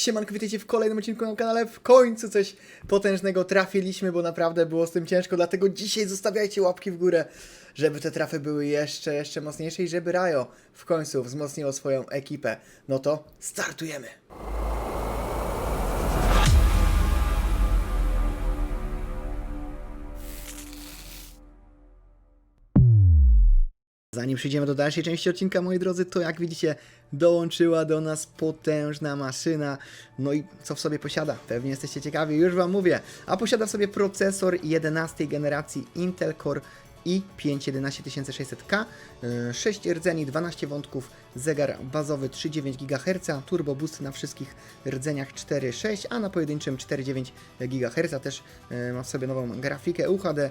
Siemanko, witajcie w kolejnym odcinku na kanale. W końcu coś potężnego trafiliśmy, bo naprawdę było z tym ciężko, dlatego dzisiaj zostawiajcie łapki w górę, żeby te trafy były jeszcze, jeszcze mocniejsze i żeby Rajo w końcu wzmocniło swoją ekipę. No to startujemy! Zanim przejdziemy do dalszej części odcinka, moi drodzy, to jak widzicie, dołączyła do nas potężna maszyna. No i co w sobie posiada? Pewnie jesteście ciekawi, już Wam mówię. A posiada w sobie procesor 11 generacji Intel Core i5 11600K, 6 rdzeni, 12 wątków, zegar bazowy 3,9 GHz, turbo boost na wszystkich rdzeniach 4,6, a na pojedynczym 4,9 GHz. Też e, ma w sobie nową grafikę UHD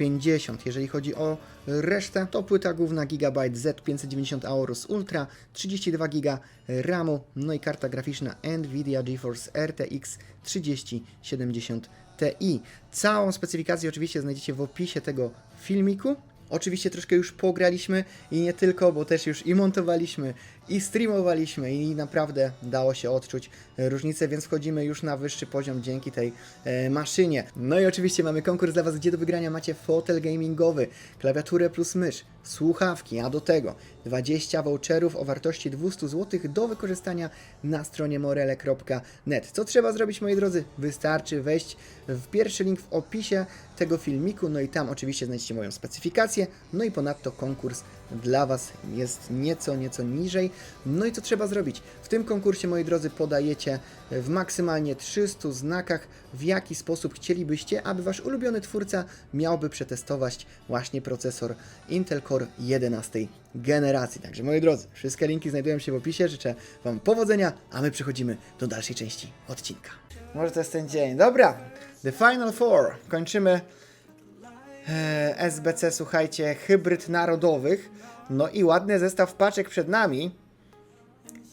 750. Jeżeli chodzi o resztę, to płyta główna Gigabyte Z590 Aorus Ultra, 32 GB RAMu, no i karta graficzna Nvidia GeForce RTX 3070 Ti. Całą specyfikację oczywiście znajdziecie w opisie tego filmiku. Oczywiście troszkę już pograliśmy i nie tylko, bo też już i montowaliśmy, i streamowaliśmy i naprawdę dało się odczuć różnicę, więc wchodzimy już na wyższy poziom dzięki tej e, maszynie. No i oczywiście mamy konkurs dla Was, gdzie do wygrania macie fotel gamingowy, klawiaturę plus mysz, słuchawki, a do tego 20 voucherów o wartości 200 zł do wykorzystania na stronie morele.net. Co trzeba zrobić, moi drodzy? Wystarczy wejść w pierwszy link w opisie tego filmiku, no i tam oczywiście znajdziecie moją specyfikację, no i ponadto konkurs dla Was jest nieco, nieco niżej. No i co trzeba zrobić? W tym konkursie, moi drodzy, podajecie w maksymalnie 300 znakach, w jaki sposób chcielibyście, aby Wasz ulubiony twórca miałby przetestować właśnie procesor Intel Core 11 generacji. Także, moi drodzy, wszystkie linki znajdują się w opisie. Życzę Wam powodzenia, a my przechodzimy do dalszej części odcinka. Może to jest ten dzień. Dobra, The Final Four. Kończymy e, SBC, słuchajcie, hybryd narodowych. No i ładny zestaw paczek przed nami,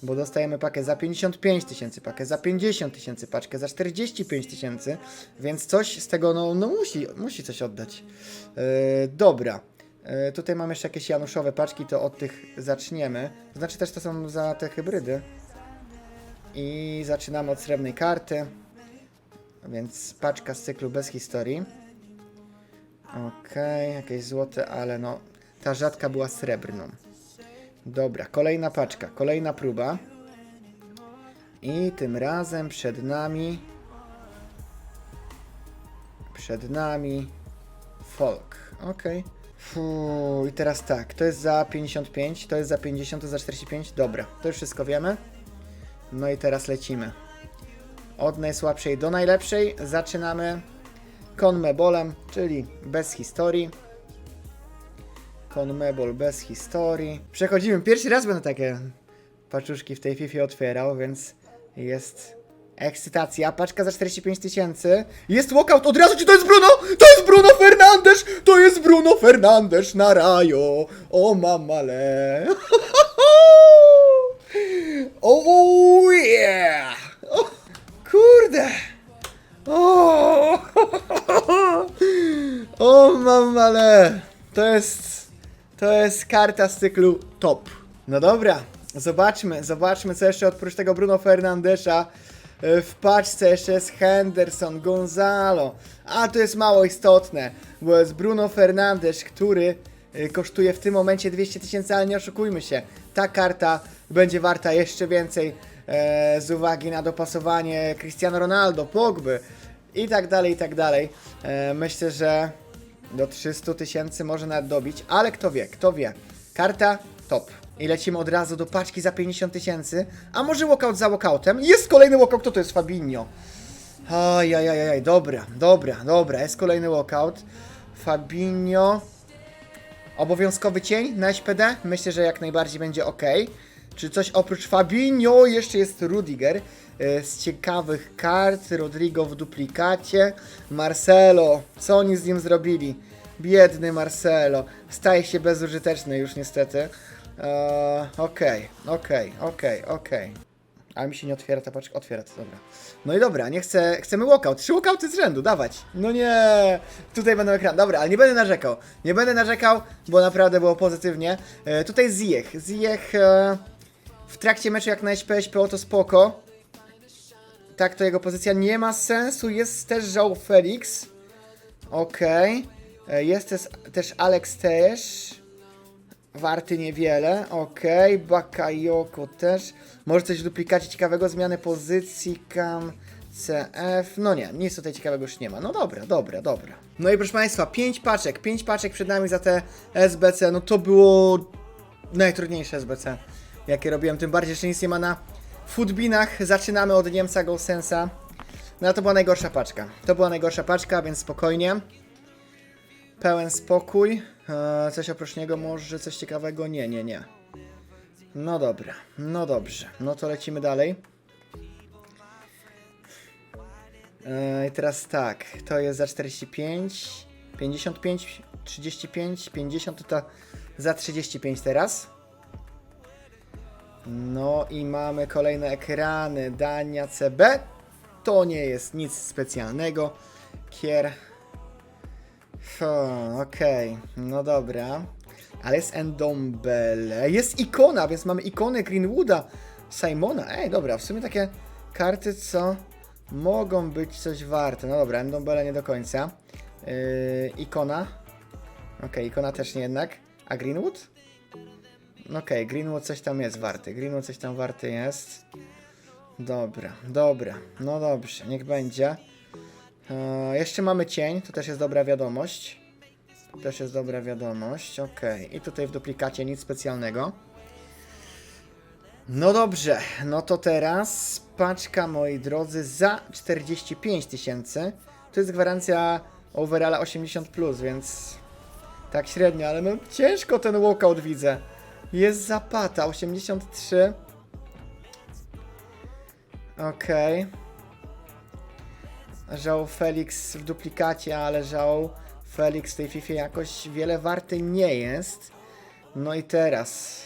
bo dostajemy pakę za 55 tysięcy, pakę za 50 tysięcy, paczkę za 45 tysięcy, więc coś z tego, no, no musi, musi coś oddać. E, dobra. E, tutaj mam jeszcze jakieś januszowe paczki, to od tych zaczniemy. Znaczy też to są za te hybrydy. I zaczynamy od srebrnej karty. Więc paczka z cyklu bez historii. Okej, jakieś złote, ale no ta rzadka była srebrną. Dobra, kolejna paczka, kolejna próba. I tym razem przed nami. Przed nami. Folk. Okej. Fuu, i teraz tak, to jest za 55, to jest za 50, to za 45. Dobra, to już wszystko wiemy. No i teraz lecimy. Od najsłabszej do najlepszej zaczynamy Conmebolem, czyli bez historii. Conmebol bez historii. Przechodzimy. Pierwszy raz będę takie paczuszki w tej FIFA otwierał, więc jest ekscytacja. Paczka za 45 tysięcy. Jest walkout od razu, czy to jest Bruno? To jest Bruno Fernandes! To jest Bruno Fernandes na rajo! O mamale! mamale! To jest... To jest karta z cyklu top. No dobra, zobaczmy, zobaczmy co jeszcze oprócz tego Bruno Fernandesza e, w paczce jeszcze jest Henderson, Gonzalo. A to jest mało istotne, bo jest Bruno Fernandes, który e, kosztuje w tym momencie 200 tysięcy, ale nie oszukujmy się. Ta karta będzie warta jeszcze więcej e, z uwagi na dopasowanie Cristiano Ronaldo, Pogby i tak dalej, i tak dalej. E, myślę, że do 300 tysięcy może nawet dobić, ale kto wie, kto wie. Karta top. I lecimy od razu do paczki za 50 tysięcy, a może walkout za walkoutem? Jest kolejny walkout, kto to jest Fabinho? Ajajajaj, dobra, dobra, dobra, jest kolejny walkout. Fabinho. Obowiązkowy cień na SPD? Myślę, że jak najbardziej będzie ok. Czy coś oprócz Fabinho jeszcze jest Rudiger? E, Z ciekawych kart, Rodrigo w duplikacie, Marcelo, co oni z nim zrobili? Biedny Marcelo, staje się bezużyteczny już niestety. Eee, Okej, okej, okej, okej. A mi się nie otwiera ta paczka? Otwiera to, dobra. No i dobra, nie chcę, chcemy walkout. Trzy walkouty z rzędu, dawać. No nie, tutaj będą ekran. Dobra, ale nie będę narzekał. Nie będę narzekał, bo naprawdę było pozytywnie. E, tutaj Ziyech. Ziyech e, w trakcie meczu jak na SP, SPO to spoko. tak to jego pozycja nie ma sensu. Jest też João Felix. Okej. E, Jest też, też Alex też. Warty niewiele. Okej. Bakayoko też. Może coś w duplikacie ciekawego. Zmiany pozycji. Cam. CF. No nie, nic tutaj ciekawego już nie ma. No dobra, dobra, dobra. No i proszę Państwa, 5 paczek. 5 paczek przed nami za te SBC. No to było najtrudniejsze SBC, jakie robiłem. Tym bardziej, że nic nie ma na footbinach. Zaczynamy od Niemca Gosensa. No to była najgorsza paczka. To była najgorsza paczka, więc spokojnie. Pełen spokój. Eee, coś oprócz niego może coś ciekawego? Nie, nie, nie. No dobra, no dobrze. No to lecimy dalej. Eee, I teraz tak, to jest za 45, 55, 35, 50, to za 35 teraz. No i mamy kolejne ekrany, Dania CB. To nie jest nic specjalnego. Kier. Okej, no dobra. Ale jest Endombele. Jest ikona, więc mamy ikonę Greenwooda, Simona. Ej, dobra, w sumie takie karty, co mogą być coś warte. No dobra, Endombele nie do końca. Yy, ikona. Okej, ikona też nie jednak. A Greenwood? Okej, Greenwood coś tam jest warty. Greenwood coś tam warty jest. Dobra, dobra. No dobrze, niech będzie. E, jeszcze mamy cień, to też jest dobra wiadomość. To też jest dobra wiadomość, okej. I tutaj w duplikacie nic specjalnego. No dobrze, no to teraz paczka, moi drodzy, za 45 tysięcy. To jest gwarancja overalla 80+, plus, więc tak średnio, ale no ciężko ten walkout widzę. Jest zapata, 83. Okej. Żał Felix w duplikacie, ale żał Felix w tej FIFA jakoś wiele warty nie jest. No i teraz.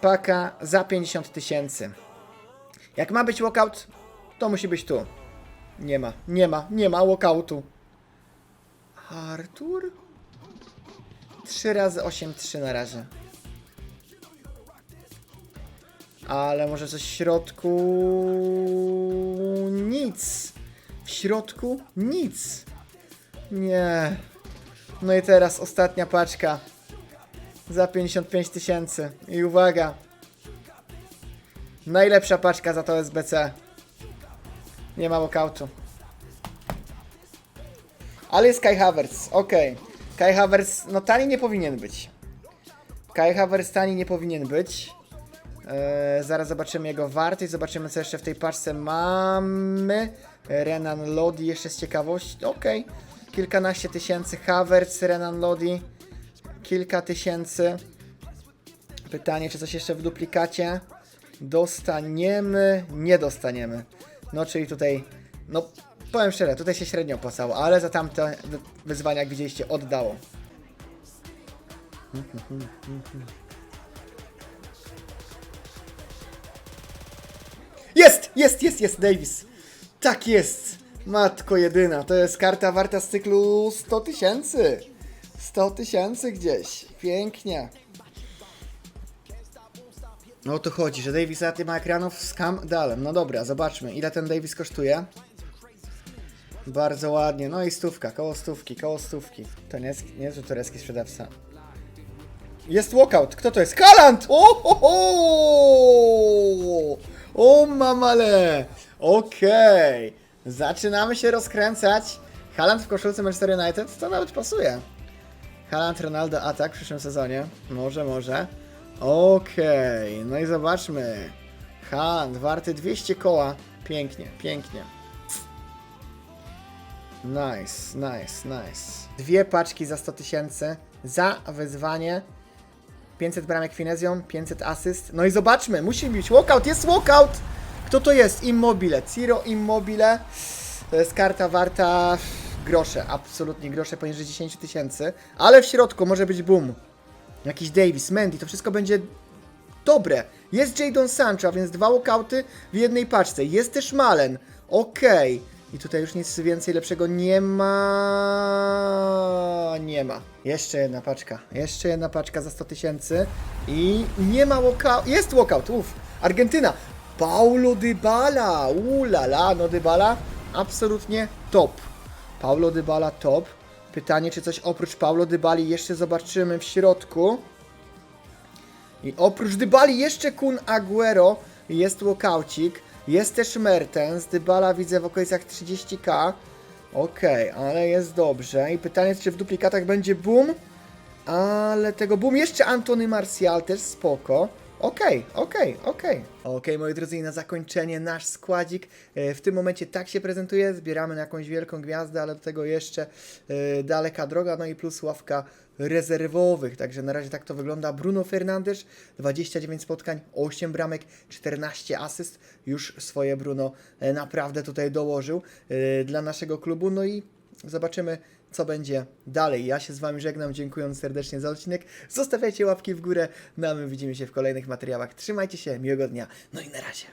Paka za 50 tysięcy. Jak ma być walkout, to musi być tu. Nie ma, nie ma, nie ma walkoutu. Artur? 3 razy 8, 3 na razie. Ale może coś w środku. Nic. W środku nic. Nie. No i teraz ostatnia paczka. Za 55 tysięcy. I uwaga. Najlepsza paczka za to SBC. Nie ma walkoutu. Ale jest Kai Havertz, okej. Kai Havertz, no tani nie powinien być. Kai Havertz tani nie powinien być. Eee, zaraz zobaczymy jego wartość, zobaczymy co jeszcze w tej paczce mamy. Renan Lodi jeszcze z ciekawości, okej. Kilkanaście tysięcy, Havertz, Renan Lodi. Kilka tysięcy. Pytanie, czy coś jeszcze w duplikacie dostaniemy? Nie dostaniemy. No, czyli tutaj, no powiem szczerze, tutaj się średnio opłacało, ale za tamte wy- wyzwania, jak widzieliście, oddało. Jest, jest, jest, jest, Davis. Tak jest. Matko jedyna, to jest karta warta z cyklu 100 tysięcy. 100 tysięcy gdzieś. Pięknie. No o to chodzi, że Davis nie ma ekranów z dalem. No dobra, zobaczmy, ile ten Davis kosztuje. Bardzo ładnie, no i stówka, koło stówki, koło stówki. To nie jest, nie jest turecki sprzedawca. Jest walkout, kto to jest? Kaland! O, o mamale! Okej, zaczynamy się rozkręcać. Haaland w koszulce Manchester United, to nawet pasuje. Haaland, Ronaldo, atak w przyszłym sezonie. Może, może. Okej, no i zobaczmy. Haaland, warty 200 koła. Pięknie, pięknie. Nice, nice, nice. Dwie paczki za 100 tysięcy za wyzwanie. 500 bramek finezją, 500 asyst. No i zobaczmy, musi być walkout, jest walkout! Kto to jest? Immobile, Ciro Immobile. To jest karta warta grosze, absolutnie grosze poniżej 10 tysięcy. Ale w środku może być boom. Jakiś Davis, Mendy, to wszystko będzie dobre. Jest Jadon Sancho, a więc dwa walkouty w jednej paczce. Jest też Malen. Okej. I tutaj już nic więcej lepszego nie ma. Nie ma. Jeszcze jedna paczka. Jeszcze jedna paczka za 100 tysięcy. I nie ma walkout. Jest walkout. Uff. Argentyna. Paulo Dybala, ulala, no Dybala absolutnie top. Paulo Dybala top. Pytanie, czy coś oprócz Paulo Dybali jeszcze zobaczymy w środku. I oprócz Dybali jeszcze Kun Aguero, jest Łokaucik, jest też Mertens, Dybala widzę w okolicach 30k. Okej, ale jest dobrze. I pytanie, czy w duplikatach będzie boom? Ale tego boom, jeszcze Antony Martial też spoko. Okej, okej, okej. Okej, moi drodzy, i na zakończenie nasz składzik. E, W tym momencie tak się prezentuje. Zbieramy na jakąś wielką gwiazdę, ale do tego jeszcze e, daleka droga. No i plus ławka rezerwowych. Także na razie tak to wygląda. Bruno Fernandes, 29 spotkań, 8 bramek, 14 asyst. Już swoje Bruno e, naprawdę tutaj dołożył e, dla naszego klubu. No i zobaczymy, co będzie dalej. Ja się z Wami żegnam, dziękując serdecznie za odcinek. Zostawiajcie łapki w górę, no a my widzimy się w kolejnych materiałach. Trzymajcie się, miłego dnia, no i na razie.